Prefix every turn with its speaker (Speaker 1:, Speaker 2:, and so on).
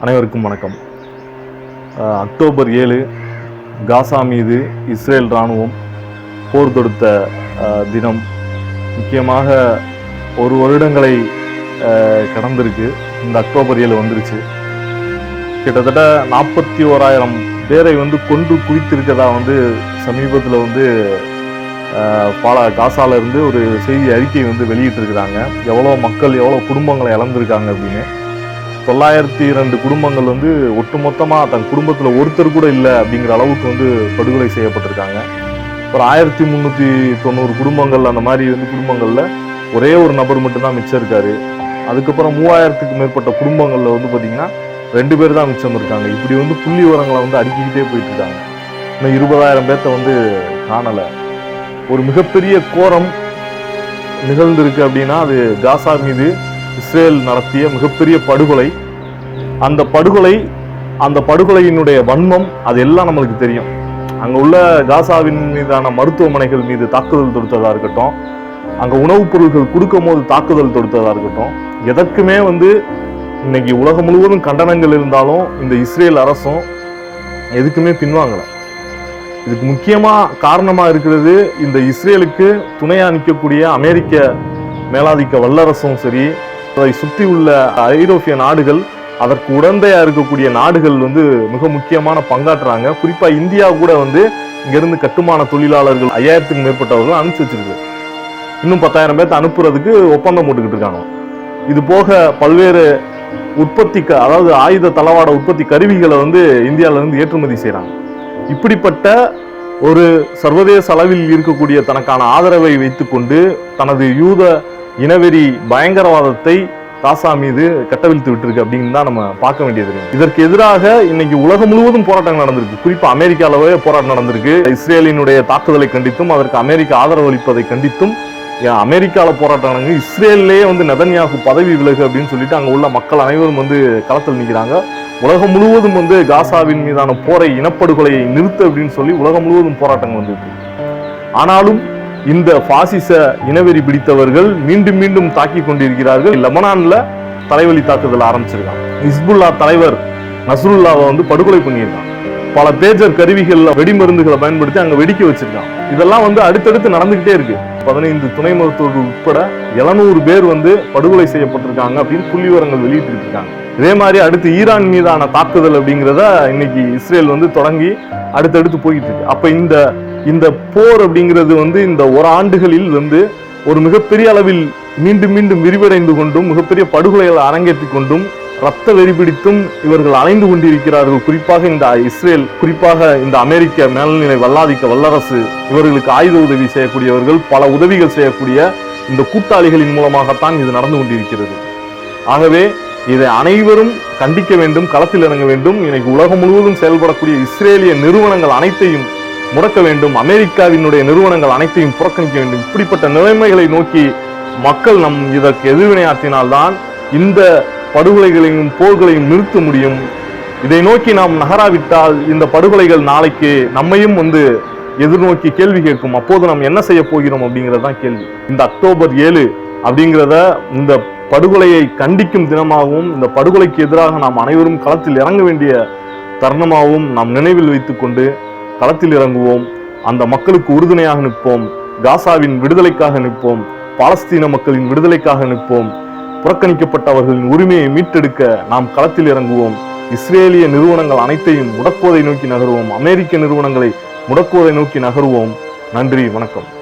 Speaker 1: அனைவருக்கும் வணக்கம். அக்டோபர் ஏழு காசா மீது இஸ்ரேல் இராணுவம் போர் தொடுத்த தினம். முக்கியமாக ஒரு வருடங்களை கடந்திருக்கு. இந்த அக்டோபர் ஏழு வந்துருச்சு. கிட்டத்தட்ட நாற்பத்தி ஓராயிரம் பேரை வந்து கொண்டு குவித்திருக்கதா வந்து சமீபத்தில் வந்து அஹ், பல காசால இருந்து ஒரு செய்தி அறிக்கை வந்து வெளியிட்டிருக்கிறாங்க. எவ்வளோ மக்கள் எவ்வளோ குடும்பங்களை இழந்திருக்காங்க அப்படின்னு. தொள்ளாயிரத்தி இரண்டு குடும்பங்கள் வந்து ஒட்டுமொத்தமாக தன் குடும்பத்தில் ஒருத்தர் கூட இல்லை அப்படிங்கிற அளவுக்கு வந்து படுகொலை செய்யப்பட்டிருக்காங்க. ஒரு ஆயிரத்தி முந்நூற்றி தொண்ணூறு குடும்பங்கள் அந்த மாதிரி வந்து குடும்பங்களில் ஒரே ஒரு நபர் மட்டும்தான் மிச்சம் இருக்காரு. அதுக்கப்புறம் மூவாயிரத்துக்கு மேற்பட்ட குடும்பங்களில் வந்து பார்த்தீங்கன்னா ரெண்டு பேர் தான் மிச்சம் இருக்காங்க. இப்படி வந்து புள்ளி உரங்களை வந்து அடுக்கிக்கிட்டே போயிட்டு இருக்காங்க இன்னும் இருபதாயிரம் பேர்த்த வந்து காணலை. ஒரு மிகப்பெரிய கோரம் நிகழ்ந்திருக்கு அப்படின்னா அது காசா மீது இஸ்ரேல் நடத்திய மிகப்பெரிய படுகொலை. அந்த படுகொலை அந்த படுகொலையினுடைய வன்மம் அது எல்லாம் நம்மளுக்கு தெரியும். அங்கே உள்ள காசாவின் மீதான மருத்துவமனைகள் மீது தாக்குதல் தொடுத்ததாக இருக்கட்டும் அங்கே உணவுப் பொருட்கள் கொடுக்கும் போது தாக்குதல் தொடுத்ததாக இருக்கட்டும் எதற்குமே வந்து இன்னைக்கு உலகம் முழுவதும் கண்டனங்கள் இருந்தாலும் இந்த இஸ்ரேல் அரசும் எதுக்குமே பின்வாங்கலை. இதுக்கு முக்கியமாக காரணமாக இருக்கிறது இந்த இஸ்ரேலுக்கு துணையாக நிற்கக்கூடிய அமெரிக்க மேலாதிக்க வல்லரசும் சரி அதை சுற்றி உள்ள ஐரோப்பிய நாடுகள் அதற்கு உடந்தையா இருக்கக்கூடிய நாடுகள் வந்து மிக முக்கியமான பங்காற்றுறாங்க. குறிப்பா இந்தியா கூட வந்து இங்கிருந்து கட்டுமான தொழிலாளர்கள் ஐயாயிரத்துக்கு மேற்பட்டவர்கள் அனுப்பிச்சு வச்சிருக்கு. இன்னும் பத்தாயிரம் பேர்த்த அனுப்புறதுக்கு ஒப்பந்தம் போட்டுக்கிட்டு இருக்காங்க. இது போக பல்வேறு உற்பத்தி அதாவது ஆயுத தளவாட உற்பத்தி கருவிகளை வந்து இந்தியால இருந்து ஏற்றுமதி செய்கிறாங்க இப்படிப்பட்ட ஒரு சர்வதேச அளவில் இருக்கக்கூடிய தனக்கான ஆதரவை வைத்துக்கொண்டு தனது யூத இனவெறி பயங்கரவாதத்தை காசா மீது கட்டவிழ்த்து விட்டுருக்கு அப்படின்னு தான் நம்ம பார்க்க வேண்டியது இருக்கு. இதற்கு எதிராக இன்னைக்கு உலகம் முழுவதும் போராட்டங்கள் நடந்திருக்கு. குறிப்பா அமெரிக்காவிலே போராட்டம் நடந்திருக்கு. இஸ்ரேலினுடைய தாக்குதலை கண்டித்தும் அதற்கு அமெரிக்கா ஆதரவு அளிப்பதை கண்டித்தும் அமெரிக்காவில் போராட்டம் நடந்து இஸ்ரேல்லே வந்து நெதன்யாகு பதவி விலகு அப்படின்னு சொல்லிட்டு அங்க உள்ள மக்கள் அனைவரும் வந்து களத்தில் நிற்கிறாங்க உலகம் முழுவதும் வந்து காசாவின் மீதான போரை இனப்படுகொலையை நிறுத்து அப்படின்னு சொல்லி உலகம் முழுவதும் போராட்டங்கள் வந்துட்டு ஆனாலும் இந்த பாசிச இனவெறி பிடித்தவர்கள் மீண்டும் மீண்டும் தாக்கி கொண்டிருக்கிறார்கள். லெபனான்ல தலைவலி தாக்குதல் ஆரம்பிச்சிருக்காங்க. ஹிஸ்புல்லா தலைவர் நஸ்ருல்லாவை வந்து படுகொலை பண்ணியிருக்கான். பல பேஜர் கருவிகள்ல வெடிமருந்துகளை பயன்படுத்தி அங்க வெடிக்க வச்சிருக்கான். இதெல்லாம் வந்து அடுத்தடுத்து நடந்துகிட்டே இருக்கு. பதினைந்து துணை மருத்துவர்கள் உட்பட 700 பேர் வந்து படுகொலை செய்யப்பட்டிருக்காங்க அப்படின்னு புள்ளி விவரங்கள் வெளியிட்டு இருக்காங்க இதே மாதிரி அடுத்து ஈரான் மீதான தாக்குதல் அப்படிங்கிறத இன்னைக்கு இஸ்ரேல் வந்து தொடங்கி அடுத்தடுத்து போயிட்டு இருக்கு. அப்ப இந்த இந்த போர் அப்படிங்கிறது வந்து இந்த ஒரு ஆண்டுகளில் வந்து ஒரு மிகப்பெரிய அளவில் மீண்டும் மீண்டும் விரிவடைந்து கொண்டும் மிகப்பெரிய படுகொலைகளை அரங்கேற்றி கொண்டும் ரத்த வெறி பிடித்தும் இவர்கள் அலைந்து கொண்டிருக்கிறார்கள். குறிப்பாக இந்த இஸ்ரேல் குறிப்பாக இந்த அமெரிக்க மேல்நிலை வல்லாதிக்க வல்லரசு இவர்களுக்கு ஆயுத உதவி செய்யக்கூடியவர்கள் பல உதவிகள் செய்யக்கூடிய இந்த கூட்டாளிகளின் மூலமாகத்தான் இது நடந்து கொண்டிருக்கிறது. ஆகவே இதை அனைவரும் கண்டிக்க வேண்டும் களத்தில் இறங்க வேண்டும். இன்னைக்கு உலகம் முழுவதும் செயல்படக்கூடிய இஸ்ரேலிய நிறுவனங்கள் அனைத்தையும் முடக்க வேண்டும். அமெரிக்காவினுடைய நிறுவனங்கள் அனைத்தையும் புறக்கணிக்க வேண்டும். இப்படிப்பட்ட நிலைமைகளை நோக்கி மக்கள் நம் இதற்கு எதிர்வினையாற்றினால்தான் இந்த படுகொலைகளையும் போர்களையும் நிறுத்த முடியும். இதை நோக்கி நாம் நகராவிட்டால் இந்த படுகொலைகள் நாளைக்கு நம்மையும் வந்து எதிர்நோக்கி கேள்வி கேட்கும். அப்போது நாம் என்ன செய்ய போகிறோம் அப்படிங்கிறது தான் கேள்வி. இந்த அக்டோபர் ஏழு அப்படிங்கிறத இந்த படுகொலையை கண்டிக்கும் தினமாகவும் இந்த படுகொலைக்கு எதிராக நாம் அனைவரும் களத்தில் இறங்க வேண்டிய தருணமாகவும் நாம் நினைவில் வைத்துக்கொண்டு களத்தில் இறங்குவோம். அந்த மக்களுக்கு உறுதுணையாக நிற்போம். காசாவின் விடுதலைக்காக நிற்போம். பாலஸ்தீன மக்களின் விடுதலைக்காக நிற்போம். புறக்கணிக்கப்பட்டவர்களின் உரிமையை மீட்டெடுக்க நாம் களத்தில் இறங்குவோம். இஸ்ரேலிய நிறுவனங்கள் அனைத்தையும் முடக்குவதை நோக்கி நகருவோம். அமெரிக்க நிறுவனங்களை முடக்குவதை நோக்கி நகருவோம். நன்றி வணக்கம்.